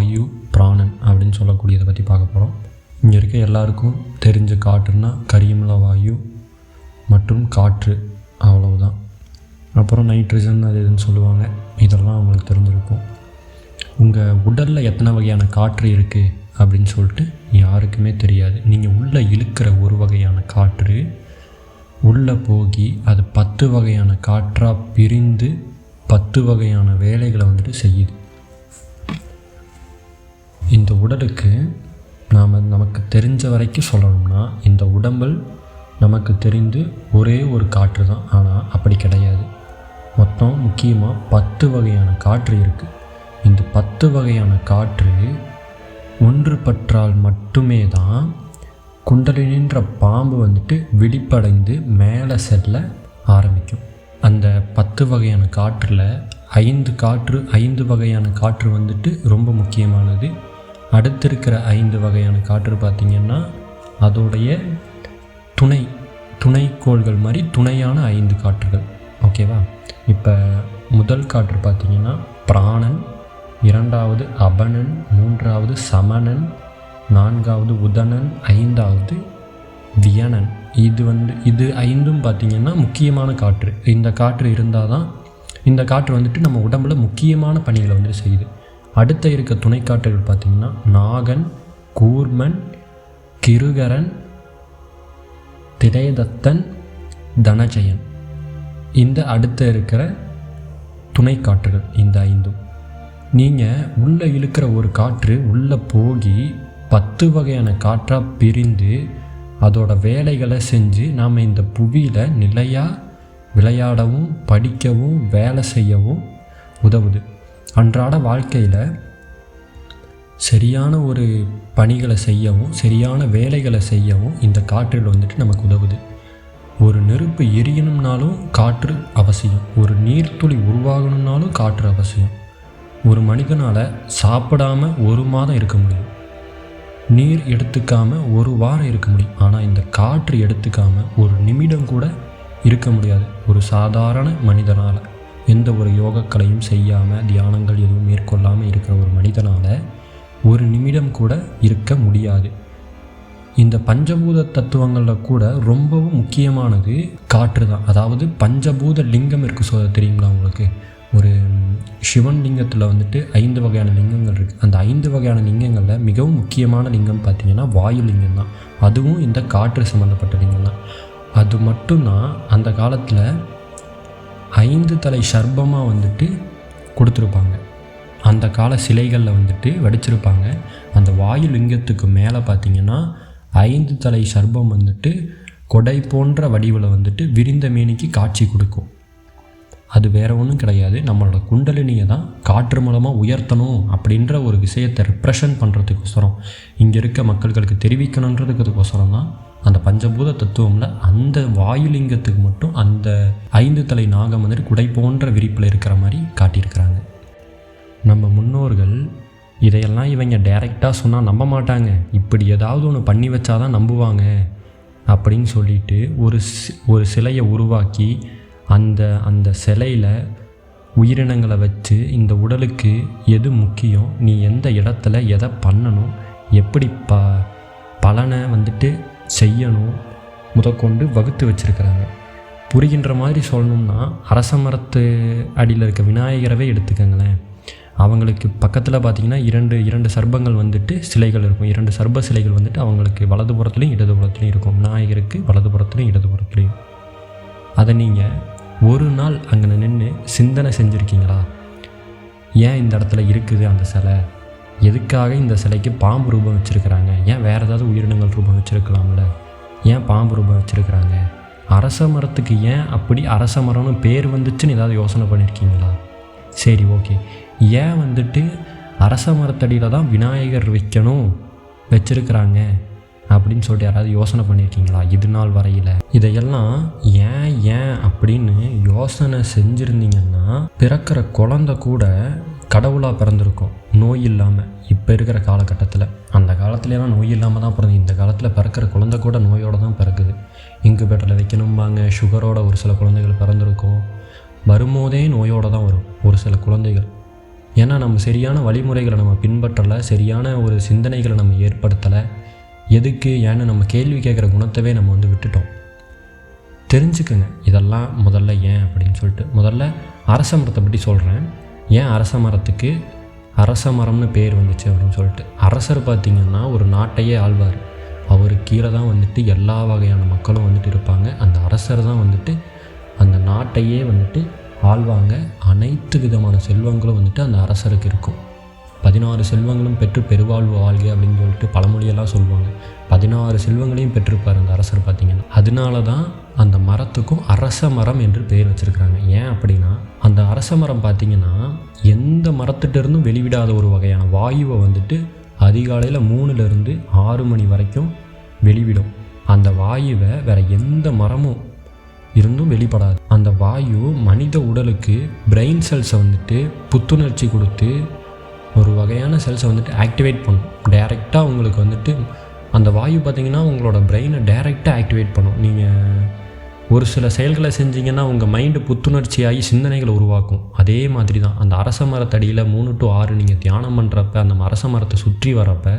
வாயு பிராணன் அப்படின்னு சொல்லக்கூடியதை பற்றி பார்க்க போகிறோம் இங்கே இருக்க எல்லாருக்கும் தெரிஞ்ச காற்றுன்னா கரியமில வாயு மற்றும் காற்று அவ்வளவுதான். அப்புறம் நைட்ரஜன் அது இதுன்னு சொல்லுவாங்க. இதெல்லாம் அவங்களுக்கு தெரிஞ்சிருக்கும். உங்கள் உடலில் எத்தனை வகையான காற்று இருக்குது அப்படின்னு சொல்லிட்டு யாருக்குமே தெரியாது. நீங்கள் உள்ளே இழுக்கிற ஒரு வகையான காற்று உள்ளே போகி அது பத்து வகையான காற்றாக பிரிந்து பத்து வகையான வேலைகளை வந்துட்டு செய்யுது. இந்த உடலுக்கு நாம் நமக்கு தெரிஞ்ச வரைக்கும் சொல்லணும்னா இந்த உடம்பில் நமக்கு தெரிந்து ஒரே ஒரு காற்று தான். ஆனால் அப்படி கிடையாது. மொத்தம் முக்கியமாக பத்து வகையான காற்று இருக்குது இந்த பத்து வகையான காற்று ஒன்றுபற்றால் மட்டுமே தான் குண்டலினின்ற பாம்பு வந்துட்டு விழிப்படைந்து மேலே செல்ல ஆரம்பிக்கும். அந்த பத்து வகையான காற்றில் ஐந்து காற்று ஐந்து வகையான காற்று வந்துட்டு ரொம்ப முக்கியமானது. அடுத்து இருக்கிற ஐந்து வகையான காற்று பார்த்திங்கன்னா அதோடைய துணை துணைக்கோள்கள் மாதிரி துணையான ஐந்து காற்றுகள். ஓகேவா இப்போ முதல் காற்று பார்த்திங்கன்னா பிராணன் இரண்டாவது அபனன் மூன்றாவது சமணன் நான்காவது உதனன் ஐந்தாவது வியனன். இது வந்து இது ஐந்தும் பார்த்திங்கன்னா முக்கியமான காற்று. இந்த காற்று இருந்தால் தான் இந்த காற்று வந்துட்டு நம்ம உடம்புல முக்கியமான பணிகளை வந்துட்டு செய்யுது. அடுத்த இருக்க துணைக்காட்டுகள் பார்த்திங்கன்னா நாகன் கூர்மன் கிருகரன் திரேதத்தன் தனஜயன். இந்த அடுத்த இருக்கிற துணை காற்றுகள் இந்த ஐந்தும். நீங்கள் உள்ளே இழுக்கிற ஒரு காற்று உள்ளே போகி பத்து வகையான காற்றாக பிரிந்து அதோட வேலைகளை செஞ்சு நாம் இந்த புவியில் நிலையாக விளையாடவும் படிக்கவும் வேலை செய்யவும் உதவுது. அன்றாட வாழ்க்கையில் சரியான ஒரு பணிகளை செய்யவும் சரியான வேலைகளை செய்யவும் இந்த காற்றில் வந்துட்டு நமக்கு உதவுது. ஒரு நெருப்பு எரியணும்னாலும் காற்று அவசியம். ஒரு நீர்த்துளி உருவாகணும்னாலும் காற்று அவசியம். ஒரு மனிதனால் சாப்பிடாம ஒரு மாதம் இருக்க முடியும். நீர் எடுத்துக்காம ஒரு வாரம் இருக்க முடியும். ஆனால் இந்த காற்று எடுத்துக்காம ஒரு நிமிடம் கூட இருக்க முடியாது. ஒரு சாதாரண மனிதனால். எந்த ஒரு யோகக்கலையும் செய்யாமல் தியானங்கள் எதுவும் மேற்கொள்ளாமல் இருக்கிற ஒரு மனிதனால் ஒரு நிமிடம் கூட இருக்க முடியாது. இந்த பஞ்சபூத தத்துவங்களில் கூட ரொம்பவும் முக்கியமானது காற்று தான். அதாவது பஞ்சபூத லிங்கம் இருக்குது சொல்ல தெரியுங்களா உங்களுக்கு? ஒரு சிவன் லிங்கத்தில் வந்துட்டு ஐந்து வகையான லிங்கங்கள் இருக்குது அந்த ஐந்து வகையான லிங்கங்களில் மிகவும் முக்கியமான லிங்கம் பார்த்திங்கன்னா வாயு லிங்கம் தான். அதுவும் இந்த காற்று சம்மந்தப்பட்ட லிங்கம் தான். அது மட்டும்தான் அந்த காலத்தில் ஐந்து தலை சர்பமாக வந்துட்டு கொடுத்துருப்பாங்க. அந்த கால சிலைகளில் வந்துட்டு வடிச்சிருப்பாங்க. அந்த வாயு லிங்கத்துக்கு மேலே பார்த்திங்கன்னா ஐந்து தலை சர்பம் வந்துட்டு கொடை போன்ற வடிவில் வந்துட்டு விரிந்த மேனிக்கு காட்சி கொடுக்கும். அது வேற ஒன்றும் கிடையாது. நம்மளோட குண்டலினியை தான் காற்று மூலமாக உயர்த்தணும் அப்படின்ற ஒரு விஷயத்தை ரெப்ரஷன் பண்ணுறதுக்கோசரம் இங்கே இருக்க மக்கள்களுக்கு தெரிவிக்கணுன்றதுக்கோசரம் தான் அந்த பஞ்சபூத தத்துவமில் அந்த வாயுலிங்கத்துக்கு மட்டும் அந்த ஐந்து தலை நாகம் வந்துட்டு குடை போன்ற விரிப்பில் இருக்கிற மாதிரி காட்டியிருக்கிறாங்க. நம்ம முன்னோர்கள் இதையெல்லாம் இவங்க டைரெக்டாக சொன்னால் நம்ப மாட்டாங்க. இப்படி ஏதாவது ஒன்று பண்ணி வச்சாதான் நம்புவாங்க அப்படின்னு சொல்லிட்டு ஒரு சி- ஒரு சிலையை உருவாக்கி அந்த அந்த சிலையில் உயிரினங்களை வச்சு இந்த உடலுக்கு எது முக்கியம் நீ எந்த இடத்துல எதை பண்ணணும் எப்படி ப பலனை வந்துட்டு செய்யணும் முதற்கொண்டு வகுத்து வச்சுருக்கிறாங்க. புரிகின்ற மாதிரி சொல்லணும்னா அரச மரத்து அடியில் இருக்க விநாயகரவே எடுத்துக்கங்களேன். அவங்களுக்கு பக்கத்தில் பார்த்தீங்கன்னா இரண்டு இரண்டு சர்பங்கள் வந்துட்டு சிலைகள் இருக்கும். இரண்டு சர்ப சிலைகள் வந்துட்டு அவங்களுக்கு வலதுபுறத்துலேயும் இடதுபுறத்துலேயும் இருக்கும். விநாயகருக்கு வலதுபுறத்துலையும் இடதுபுறத்துலேயும் அதை நீங்கள் ஒரு நாள் அங்கே நின்று சிந்தனை செஞ்சுருக்கீங்களா? ஏன் இந்த இடத்துல இருக்குது அந்த சிலை? எதுக்காக இந்த சிலைக்கு பாம்பு ரூபம் வச்சுருக்கிறாங்க? ஏன் வேறு ஏதாவது உயிரினங்கள் ரூபம் வச்சுருக்கலாம்ல? ஏன் பாம்பு ரூபம் வச்சுருக்கிறாங்க? அரச மரத்துக்கு ஏன் அப்படி அரச மரம்னு பேர் வந்துச்சுன்னு ஏதாவது யோசனை பண்ணியிருக்கீங்களா சரி ஓகே. ஏன் வந்துட்டு அரச மரத்தடியில் தான் விநாயகர் வைக்கணும் வச்சுருக்கிறாங்க? அப்படின்னு சொல்லிட்டு யாராவது யோசனை பண்ணியிருக்கீங்களா இது நாள் வரையில். இதையெல்லாம் ஏன் ஏன் அப்படின்னு யோசனை செஞ்சுருந்தீங்கன்னா பிறக்கிற குழந்த கூட கடவுளாக பிறந்திருக்கோம். நோய் இல்லாமல் இப்போ இருக்கிற காலகட்டத்தில். அந்த காலத்துலலாம் நோய் இல்லாமல் தான் பிறந்து இந்த காலத்தில் பிறக்கிற குழந்த கூட நோயோடு தான் பிறக்குது. இன்குபேட்டரில் வைக்கணும்பாங்க. சுகரோட ஒரு சில குழந்தைகள் பிறந்திருக்கும். வரும்போதே நோயோடு தான் வரும். ஒரு சில குழந்தைகள். ஏன்னா நம்ம சரியான வழிமுறைகளை நம்ம பின்பற்றலை. சரியான ஒரு சிந்தனைகளை நம்ம ஏற்படுத்தலை. எதுக்கு ஏன்னு நம்ம கேள்வி கேட்குற குணத்தவே நம்ம வந்து விட்டுட்டோம். தெரிஞ்சுக்குங்க. இதெல்லாம் முதல்ல ஏன் அப்படின்னு சொல்லிட்டு. முதல்ல அரச மரத்தை பற்றி சொல்கிறேன். ஏன் அரச மரத்துக்கு அரச மரம்னு பேர் வந்துச்சு அப்படின்னு சொல்லிட்டு. அரசர் பார்த்திங்கன்னா ஒரு நாட்டையே ஆழ்வார் அவர் கீழே தான் வந்துட்டு எல்லா வகையான மக்களும் வந்துட்டு இருப்பாங்க. அந்த அரசர் தான் வந்துட்டு அந்த நாட்டையே வந்துட்டு ஆழ்வாங்க அனைத்து விதமான செல்வங்களும் வந்துட்டு அந்த அரசருக்கு இருக்கும். பதினாறு செல்வங்களும் பெற்று பெருவாழ்வு வாழ்க அப்படின்னு சொல்லிட்டு பழமொழியெல்லாம் சொல்லுவாங்க. பதினாறு செல்வங்களையும் பெற்றிருப்பார் அந்த அரசர் பார்த்திங்கன்னா. அதனால தான் அந்த மரத்துக்கும் அரச மரம் என்று பெயர் வச்சுருக்காங்க ஏன் அப்படின்னா அந்த அரச மரம் பார்த்திங்கன்னா எந்த மரத்துகிட்டருந்தும் வெளிவிடாத ஒரு வகையான வாயுவை வந்துட்டு அதிகாலையில் மூணுலேருந்து ஆறு மணி வரைக்கும் வெளிவிடும். அந்த வாயுவை வேறு எந்த மரமும் இருந்தும் வெளிப்படாது. அந்த வாயு மனித உடலுக்கு பிரெயின் செல்ஸை வந்துட்டு புத்துணர்ச்சி கொடுத்து ஒரு வகையான செல்ஸை வந்துட்டு ஆக்டிவேட் பண்ணும். டைரெக்டாக உங்களுக்கு வந்துட்டு அந்த வாயு பார்த்திங்கன்னா உங்களோட பிரெயினை டைரெக்டாக ஆக்டிவேட் பண்ணும். நீங்கள் ஒரு சில செயல்களை செஞ்சீங்கன்னா உங்கள் மைண்டு புத்துணர்ச்சியாகி சிந்தனைகளை உருவாக்கும். அதே மாதிரி தான் அந்த அரச மரத்தடியில் மூணு டு ஆறு நீங்கள் தியானம் பண்ணுறப்ப அந்த அரச மரத்தை சுற்றி வரப்போ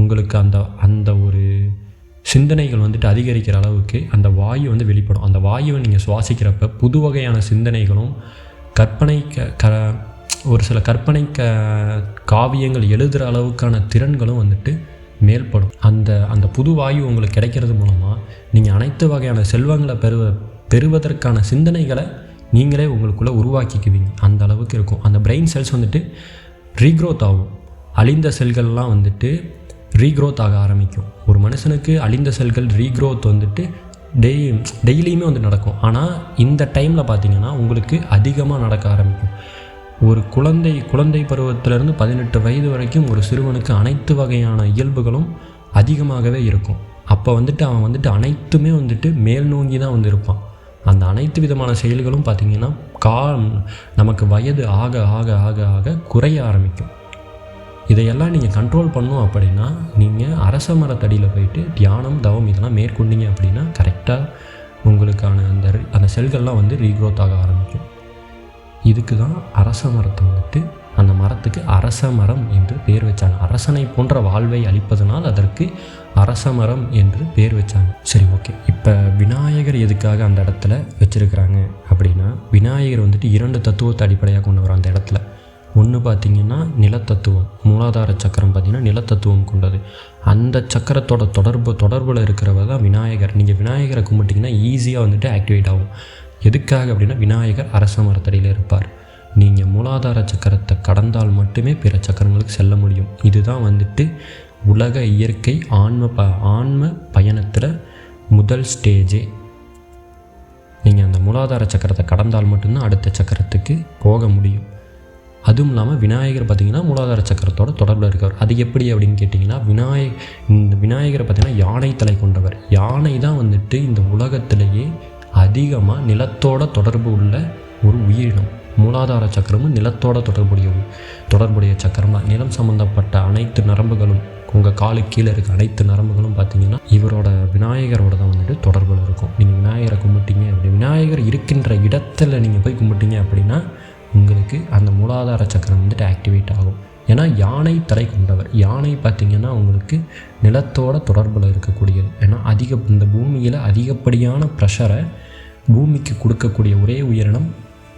உங்களுக்கு அந்த அந்த ஒரு சிந்தனைகள் வந்துட்டு அதிகரிக்கிற அளவுக்கு அந்த வாயு வந்து வெளிப்படும். அந்த வாயுவை நீங்கள் சுவாசிக்கிறப்ப புது வகையான சிந்தனைகளும் கற்பனை க க ஒரு சில கற்பனை க காவியங்கள் எழுதுகிற அளவுக்கான திறன்களும் வந்துட்டு மேல்படும். அந்த அந்த புது வாயு உங்களுக்கு கிடைக்கிறது மூலமாக நீங்கள் அனைத்து வகையான செல்வங்களை பெறுவ பெறுவதற்கான சிந்தனைகளை நீங்களே உங்களுக்குள்ளே உருவாக்கிக்குவீங்க. அந்த அளவுக்கு இருக்கும். அந்த பிரெயின் செல்ஸ் வந்துட்டு ரீக்ரோத் ஆகும். அழிந்த செல்கள்லாம் வந்துட்டு ரீக்ரோத் ஆக ஆரம்பிக்கும். ஒரு மனுஷனுக்கு அழிந்த செல்கள் ரீக்ரோத் வந்துட்டு டெய் டெய்லியுமே வந்து நடக்கும். ஆனால் இந்த டைமில் பார்த்தீங்கன்னா உங்களுக்கு அதிகமாக நடக்க ஆரம்பிக்கும். ஒரு குழந்தை குழந்தை பருவத்திலிருந்து பதினெட்டு வயது வரைக்கும் ஒரு சிறுவனுக்கு அனைத்து வகையான இயல்புகளும் அதிகமாகவே இருக்கும். அப்போ வந்துட்டு அவன் வந்துட்டு அனைத்துமே வந்துட்டு மேல் நோங்கி தான் வந்து இருப்பான் அந்த அனைத்து விதமான செயல்களும் பார்த்திங்கன்னா கால் நமக்கு வயது ஆக ஆக ஆக ஆக குறைய ஆரம்பிக்கும். இதையெல்லாம் நீங்கள் கண்ட்ரோல் பண்ணும் அப்படின்னா நீங்கள் அரச மரத்தடியில் போயிட்டு தியானம் தவம் இதெல்லாம் மேற்கொண்டீங்க அப்படின்னா கரெக்டாக உங்களுக்கான அந்த அந்த செல்கள்லாம் வந்து ரீக்ரோத் ஆக ஆரம்பிக்கும். இதுக்கு தான் அரச மரத்தை வந்துட்டு அந்த மரத்துக்கு அரச மரம் என்று பேர் வச்சாங்க. அரசனை போன்ற வாழ்வை அளிப்பதனால் அதற்கு அரச மரம் என்று பேர் வச்சாங்க. சரி ஓகே. இப்போ விநாயகர் எதுக்காக அந்த இடத்துல வச்சுருக்கிறாங்க அப்படின்னா விநாயகர் வந்துட்டு இரண்டு தத்துவத்தை அடிப்படையாக கொண்டு வரும் அந்த இடத்துல. ஒன்று பார்த்திங்கன்னா நிலத்தத்துவம் மூலாதார சக்கரம் பார்த்திங்கன்னா நிலத்தத்துவம் கொண்டது. அந்த சக்கரத்தோட தொடர்பு தொடர்பில் இருக்கிறவ தான் விநாயகர். நீங்கள் விநாயகரை கும்பிட்டிங்கன்னா ஈஸியாக வந்துட்டு ஆக்டிவேட் ஆகும். எதுக்காக அப்படின்னா விநாயகர் அரச மரத்தடியில் இருப்பார். நீங்கள் மூலாதார சக்கரத்தை கடந்தால் மட்டுமே பிற சக்கரங்களுக்கு செல்ல முடியும். இதுதான் வந்துட்டு உலக இயற்கை ஆன்ம ப ஆன்ம பயணத்தில் முதல் ஸ்டேஜே நீங்கள் அந்த மூலாதார சக்கரத்தை கடந்தால் மட்டும்தான் அடுத்த சக்கரத்துக்கு போக முடியும். அதுவும் இல்லாமல் விநாயகர் பார்த்திங்கன்னா மூலாதார சக்கரத்தோட தொடர்பில் இருக்கார். அது எப்படி அப்படின்னு கேட்டிங்கன்னா விநாயக இந்த விநாயகரை பார்த்திங்கன்னா யானை தலை கொண்டவர். யானை தான் வந்துட்டு இந்த உலகத்திலேயே அதிகமாக நிலத்தோட தொடர்பு உள்ள ஒரு உயிரினம். மூலாதார சக்கரமும் நிலத்தோட தொடர்புடைய தொடர்புடைய சக்கரம் தான். நிலம் சம்மந்தப்பட்ட அனைத்து நரம்புகளும் உங்கள் காலு கீழே இருக்க அனைத்து நரம்புகளும் பார்த்தீங்கன்னா இவரோட விநாயகரோட தான் வந்துட்டு தொடர்பில் இருக்கும். நீங்கள் விநாயகரை கும்பிட்டீங்க அப்படி விநாயகர் இருக்கின்ற இடத்துல நீங்கள் போய் கும்பிட்டீங்க அப்படின்னா உங்களுக்கு அந்த மூலாதார சக்கரம் வந்துட்டு ஆக்டிவேட் ஆகும். ஏன்னா யானை தலை கொண்டவர். யானை பார்த்திங்கன்னா உங்களுக்கு நிலத்தோட தொடர்பில் இருக்கக்கூடியது. ஏன்னா அதிக இந்த பூமியில் அதிகப்படியான ப்ரெஷரை பூமிக்கு கொடுக்கக்கூடிய ஒரே உயிரினம்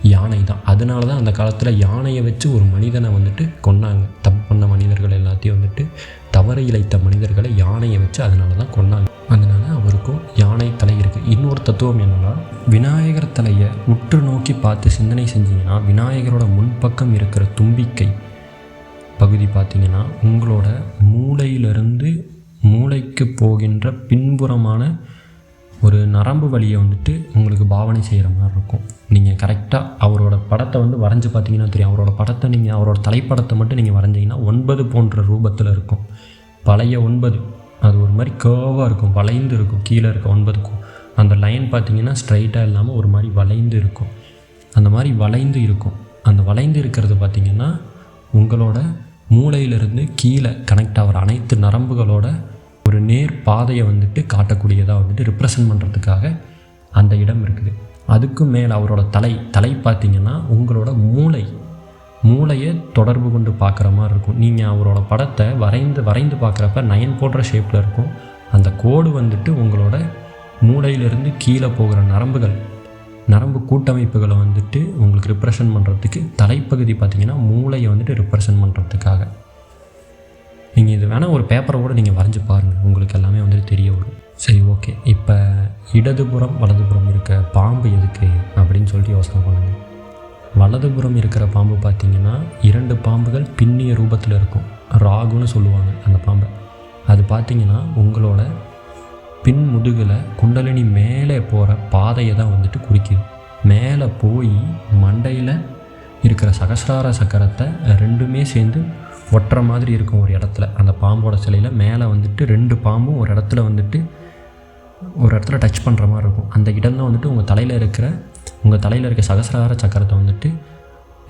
யானை தான் அதனால தான் அந்த காலத்தில் யானையை வச்சு ஒரு மனிதனை வந்துட்டு கொன்னாங்க. தப்பு பண்ண மனிதர்கள் எல்லாத்தையும் வந்துட்டு தவறு இழைத்த மனிதர்களை யானையை வச்சு அதனால தான் கொன்னாங்க. அதனால் அவருக்கும் யானை தலை இருக்குது இன்னொரு தத்துவம் என்னென்னா விநாயகர் தலையை உற்று நோக்கி பார்த்து சிந்தனை செஞ்சீங்கன்னா விநாயகரோட முன்பக்கம் இருக்கிற தும்பிக்கை பகுதி பார்த்திங்கன்னா உங்களோட மூளையிலிருந்து மூளைக்கு போகின்ற பின்புறமான ஒரு நரம்பு வழியை வந்துட்டு உங்களுக்கு பாவனை செய்கிற மாதிரி இருக்கும். நீங்கள் கரெக்டாக அவரோட படத்தை வந்து வரைஞ்சி பார்த்தீங்கன்னா தெரியும். அவரோட படத்தை நீங்கள் அவரோட தலைப்படத்தை மட்டும் நீங்கள் வரைஞ்சிங்கன்னா ஒன்பது போன்ற ரூபத்தில் இருக்கும். பழைய ஒன்பது அது ஒரு மாதிரி கேர்வாக இருக்கும் வளைந்து இருக்கும் கீழே இருக்க ஒன்பதுக்கும் அந்த லைன் பார்த்தீங்கன்னா ஸ்ட்ரைட்டாக இல்லாமல் ஒரு மாதிரி வளைந்து இருக்கும். அந்த மாதிரி வளைந்து இருக்கும். அந்த வளைந்து இருக்கிறது பார்த்திங்கன்னா உங்களோட மூளையிலிருந்து கீழே கனெக்ட் ஆகிற அனைத்து நரம்புகளோட ஒரு நேர் பாதையை வந்துட்டு காட்டக்கூடியதாக வந்துட்டு ரிப்ரசன்ட் பண்ணுறதுக்காக அந்த இடம் இருக்குது. அதுக்கும் மேலே அவரோட தலை தலை பார்த்திங்கன்னா உங்களோட மூளை மூளையை தொடர்பு கொண்டு பார்க்குற மாதிரி இருக்கும். நீங்கள் அவரோட படத்தை வரைந்து வரைந்து பார்க்குறப்ப நயன் போடுற ஷேப்பில் இருக்கும். அந்த கோடு வந்துட்டு உங்களோட மூளையிலிருந்து கீழே போகிற நரம்புகள் நரம்பு கூட்டமைப்புகளை வந்துட்டு உங்களுக்கு ரிப்ரசன்ட் பண்ணுறதுக்கு தலைப்பகுதி பார்த்திங்கன்னா மூளையை வந்துட்டு ரிப்ரசன்ட் பண்ணுறதுக்காக நீங்கள் இது வேணால் ஒரு பேப்பரை கூட நீங்கள் வரைஞ்சி பாருங்கள் உங்களுக்கு எல்லாமே வந்துட்டு தெரிய வரும். சரி ஓகே இப்போ இடதுபுறம் வலதுபுறம் இருக்க பாம்பு எதுக்கு அப்படின்னு சொல்லிட்டு யோசனை பண்ணுங்கள் வலதுபுறம் இருக்கிற பாம்பு பார்த்தீங்கன்னா இரண்டு பாம்புகள் பின்னிய ரூபத்தில் இருக்கும். ராகுன்னு சொல்லுவாங்க அந்த பாம்பை. அது பார்த்தீங்கன்னா உங்களோட பின் முதுகில் குண்டலினி மேலே போகிற பாதையை தான் வந்துட்டு குறிக்குது. மேலே போய் மண்டையில் இருக்கிற சகசிரார சக்கரத்தை ரெண்டுமே சேர்ந்து ஒட்டுற மாதிரி இருக்கும் ஒரு இடத்துல. அந்த பாம்போட சிலையில் மேலே வந்துட்டு ரெண்டு பாம்பும் ஒரு இடத்துல வந்துட்டு ஒரு இடத்துல டச் பண்ணுற மாதிரி இருக்கும். அந்த இடம் தான் வந்துட்டு உங்கள் தலையில் இருக்கிற உங்கள் தலையில் இருக்க சகசிரார சக்கரத்தை வந்துட்டு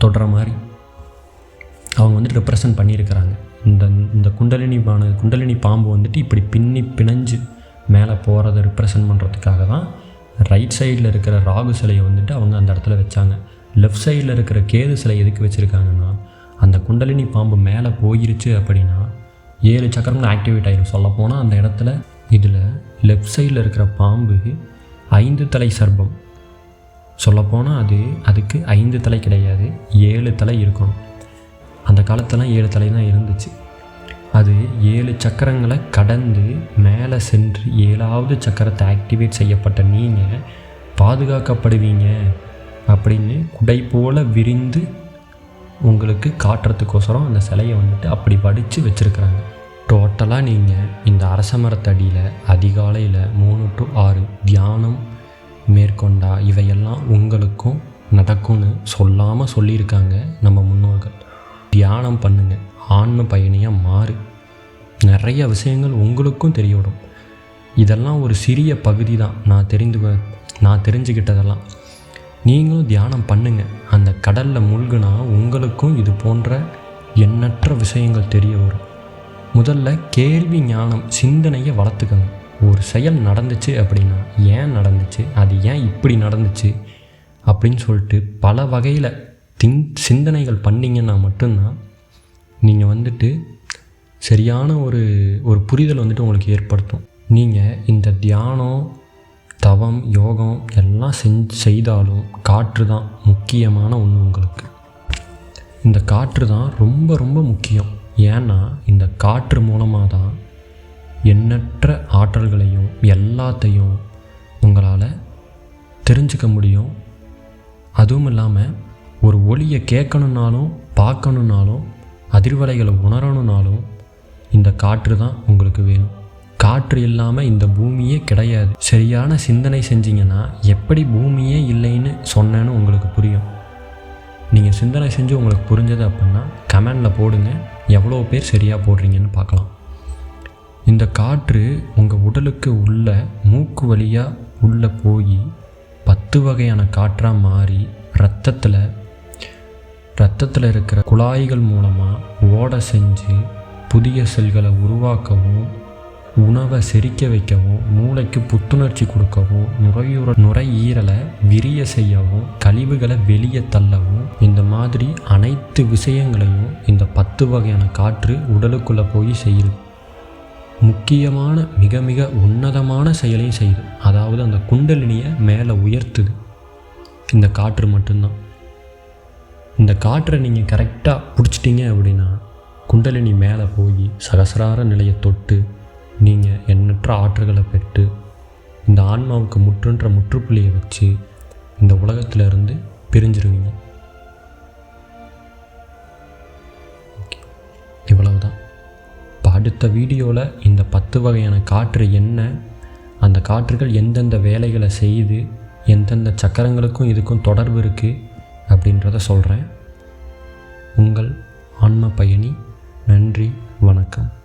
தொடுற மாதிரி அவங்க வந்துட்டு ரெப்ரசன்ட் பண்ணியிருக்கிறாங்க. இந்த இந்த குண்டலினி பான குண்டலினி பாம்பு வந்துட்டு இப்படி பின்னி பிணைஞ்சு மேலே போகிறத ரிப்ரசன்ட் பண்ணுறதுக்காக தான் ரைட் சைடில் இருக்கிற ராகு சிலையை வந்துட்டு அவங்க அந்த இடத்துல வச்சாங்க. லெஃப்ட் சைடில் இருக்கிற கேது சிலை எதுக்கு வச்சுருக்காங்கன்னா அந்த குண்டலினி பாம்பு மேலே போயிருச்சு அப்படின்னா ஏழு சக்கரங்கள் ஆக்டிவேட் ஆகிடும் சொல்லப்போனால் அந்த இடத்துல இதில் லெஃப்ட் சைடில் இருக்கிற பாம்பு ஐந்து தலை சர்பம். சொல்லப்போனால் அது அதுக்கு ஐந்து தலை கிடையாது ஏழு தலை இருக்கணும். அந்த காலத்தெல்லாம் ஏழு தலை தான் இருந்துச்சு. அது ஏழு சக்கரங்களை கடந்து மேலே சென்று ஏழாவது சக்கரத்தை ஆக்டிவேட் செய்யப்பட்ட நீங்கள் பாதுகாக்கப்படுவீங்க அப்படின்னு குடை போல் விரிந்து உங்களுக்கு காட்டுறதுக்கோசரம் அந்த சிலையை வந்துட்டு அப்படி வடித்து வச்சுருக்குறாங்க. டோட்டலாக நீங்கள் இந்த அரச மரத்தடியில் அதிகாலையில் மூணு டு ஆறு தியானம் மேற்கொண்டா இவையெல்லாம் உங்களுக்கும் நடக்கும்னு சொல்லாமல் சொல்லியிருக்காங்க நம்ம முன்னோர்கள். தியானம் பண்ணுங்கள் ஆன்ம பயணியாக மாறு. நிறைய விஷயங்கள் உங்களுக்கும் தெரியவிடும். இதெல்லாம் ஒரு சிறிய பகுதி தான். நான் தெரிந்து நான் தெரிஞ்சுக்கிட்டதெல்லாம் நீங்களும் தியானம் பண்ணுங்கள் அந்த கடலில் மூழ்குனா உங்களுக்கும் இது போன்ற எண்ணற்ற விஷயங்கள் தெரிய வரும். முதல்ல கேள்வி ஞானம் சிந்தனையை வளர்த்துக்கங்க. ஒரு செயல் நடந்துச்சு அப்படின்னா ஏன் நடந்துச்சு? அது ஏன் இப்படி நடந்துச்சு? அப்படின்னு சொல்லிட்டு பல வகையில் திங் சிந்தனைகள் பண்ணிங்கன்னா மட்டும்தான் நீங்கள் வந்துட்டு சரியான ஒரு ஒரு புரிதல் வந்துட்டு உங்களுக்கு ஏற்படுத்தும். நீங்கள் இந்த தியானம் தவம் யோகம் எல்லாம் செஞ்சு செய்தாலும் காற்று தான் முக்கியமான ஒன்று உங்களுக்கு. இந்த காற்று தான் ரொம்ப ரொம்ப முக்கியம். ஏன்னா இந்த காற்று மூலமாக தான் எண்ணற்ற ஆற்றல்களையும் எல்லாத்தையும் உங்களால் தெரிஞ்சுக்க முடியும். அதுவும் இல்லாமல் ஒரு ஒளியை கேட்கணுன்னாலும் பார்க்கணுன்னாலும் அதிர்வலைகளை உணரணுன்னாலும் இந்த காற்று தான் உங்களுக்கு வேணும். காற்று இல்லாமல் இந்த பூமியே கிடையாது. சரியான சிந்தனை செஞ்சீங்கன்னா எப்படி பூமியே இல்லைன்னு சொன்னேன்னு உங்களுக்கு புரியும். நீங்கள் சிந்தனை செஞ்சு உங்களுக்கு புரிஞ்சது அப்படின்னா கமெண்டில் போடுங்க. எவ்வளோ பேர் சரியாக போடுறீங்கன்னு பார்க்கலாம். இந்த காற்று உங்கள் உடலுக்கு உள்ள மூக்கு வழியாக உள்ளே போய் பத்து வகையான காற்றாக மாறி ரத்தத்தில் ரத்தத்தில் இருக்கிற குழாய்கள் மூலமாக ஓட செஞ்சு புதிய செல்களை உருவாக்கவும் உணவை செரிக்க வைக்கவும் மூளைக்கு புத்துணர்ச்சி கொடுக்கவும் நுரையீரல் நுரையீரலை விரிய செய்யவும் கழிவுகளை வெளியே தள்ளவும் இந்த மாதிரி அனைத்து விஷயங்களையும் இந்த பத்து வகையான காற்று உடலுக்குள்ளே போய் செய்யுது. முக்கியமான மிக மிக உன்னதமான செயலையும் செய்யுது. அதாவது அந்த குண்டலினியை மேலே உயர்த்துது. இந்த காற்று மட்டும்தான். இந்த காற்றை நீங்கள் கரெக்டாக பிடிச்சிட்டிங்க அப்படின்னா குண்டலினி மேலே போய் சகசரார நிலையை தொட்டு நீங்கள் எண்ணற்ற ஆற்றுகளை பெற்று இந்த ஆன்மாவுக்கு முற்றுன்ற முற்றுப்புள்ளியை வச்சு இந்த உலகத்திலிருந்து பிரிஞ்சிருவீங்க. ஓகே. இவ்வளவுதான். இப்போ அடுத்த வீடியோவில் இந்த பத்து வகையான காற்று என்ன அந்த காற்றுகள் எந்தெந்த வேலைகளை செய்து எந்தெந்த சக்கரங்களுக்கும் இதுக்கும் தொடர்பு இருக்குது அப்படின்றத சொல்கிறேன் உங்கள் ஆன்ம பயணி நன்றி வணக்கம்.